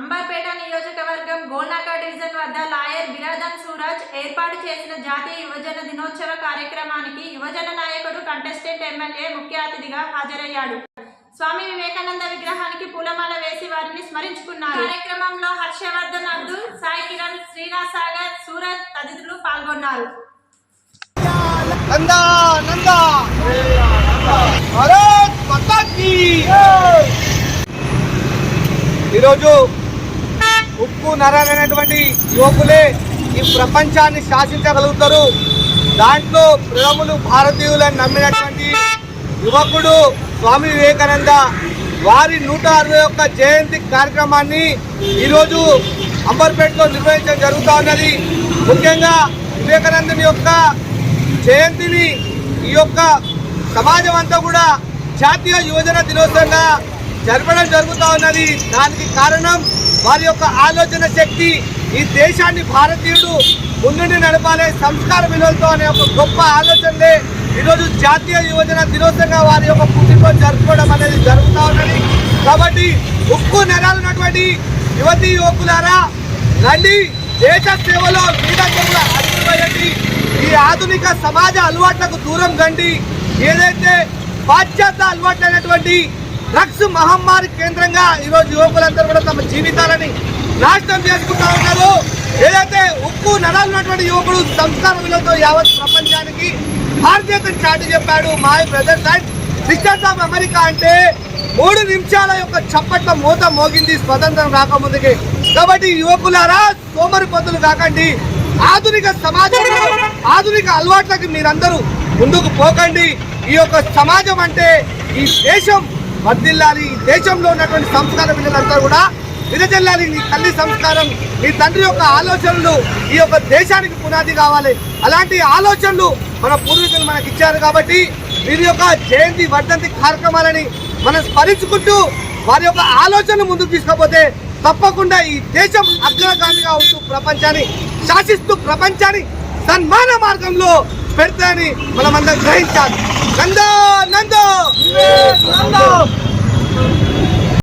అంబర్పేట నియోజకవర్గం గోల్నాక డివిజన్ వద్ద లాయర్ బిరాదన్ సూరజ్ ఏర్పాటు చేసిన జాతీయ యువజన దినోత్సవ కార్యక్రమానికి యువజన నాయకుడు కంటెస్టెంట్ ఎమ్మెల్యే ముఖ్య అతిథిగా హాజరయ్యాడు. స్వామి వివేకానంద విగ్రహానికి పూలమాల వేసి వారిని స్మరించుకున్నారు. కార్యక్రమంలో హర్షవర్ధన్ అబ్దుల్ సాయి కిరణ్ శ్రీనాథ్ సాగర్ సూరజ్ తదితరులు పాల్గొన్నారు. ఈరోజు ఉప్పు నరాలైనటువంటి యువకులే ఈ ప్రపంచాన్ని శాసించగలుగుతారు. దాంట్లో ప్రథములు భారతీయులను నమ్మినటువంటి యువకుడు స్వామి వివేకానంద వారి నూట అరవై ఒక్క జయంతి కార్యక్రమాన్ని ఈరోజు అంబర్పేటలో నిర్వహించడం జరుగుతూ ఉన్నది. ముఖ్యంగా వివేకానందుని యొక్క జయంతిని ఈ యొక్క సమాజం అంతా కూడా జాతీయ యువజన దినోత్సవంగా జరపడం జరుగుతూ ఉన్నది. దానికి కారణం వారి యొక్క ఆలోచన శక్తి. ఈ దేశాన్ని భారతీయుడు ముందుండి నడపాలే సంస్కార విలువలతో అనే ఒక గొప్ప ఆలోచనలే ఈరోజు జాతీయ యువజన దినోత్సవంగా వారి యొక్క పుట్టినరోజు జరుపుకోవడం అనేది జరుగుతూ ఉన్నది. కాబట్టి ఉక్కు నెరాలున్నటువంటి యువతి యువకులారా రండి దేశ సేవలో క్రీడాకుల అడుగువేయండి ఈ ఆధునిక సమాజ అలవాట్లకు దూరం కండి. ఏదైతే పాశ్చాత్య అలవాట్లైనటువంటి డ్రగ్స్ మహమ్మారి కేంద్రంగా ఈరోజు యువకులందరూ కూడా తమ జీవితాలని నాశనం చేసుకుంటా ఉన్నారు. ఏదైతే ఉక్కు నడాలున్నటువంటి యువకుడు సంస్కార విలువతో యావత్ ప్రపంచానికి భారతీయతను చాటి చెప్పాడు my brother and sisters of America అంటే మూడు నిమిషాల యొక్క చప్పట్ల మూత మోగింది స్వతంత్రం రాకముందుకే. కాబట్టి యువకులారా సోమరి పొద్దులు కాకండి. ఆధునిక సమాజంలో ఆధునిక అలవాట్లకి మీరందరూ ముందుకు పోకండి. ఈ యొక్క సమాజం అంటే ఈ దేశం. వర్దిల్లాలి ఈ దేశంలో ఉన్నటువంటి సంస్కార పిల్లలంతా కూడా విరజల్లాలి నీ తల్లి సంస్కారం నీ తండ్రి యొక్క ఆలోచనలు ఈ యొక్క దేశానికి పునాది కావాలి. అలాంటి ఆలోచనలు మన పూర్వీకులు మనకి ఇచ్చారు కాబట్టి వీరి యొక్క జయంతి వర్ధంతి కార్యక్రమాలని మనం స్మరించుకుంటూ వారి యొక్క ఆలోచనలు ముందుకు తీసుకపోతే తప్పకుండా ఈ దేశం అగ్రగామిగా ఉంటూ ప్రపంచాన్ని శాసిస్తూ ప్రపంచాన్ని సన్మాన మార్గంలో పెడతాయని మనమందరం గ్రహించాలి. నందో నందో నందో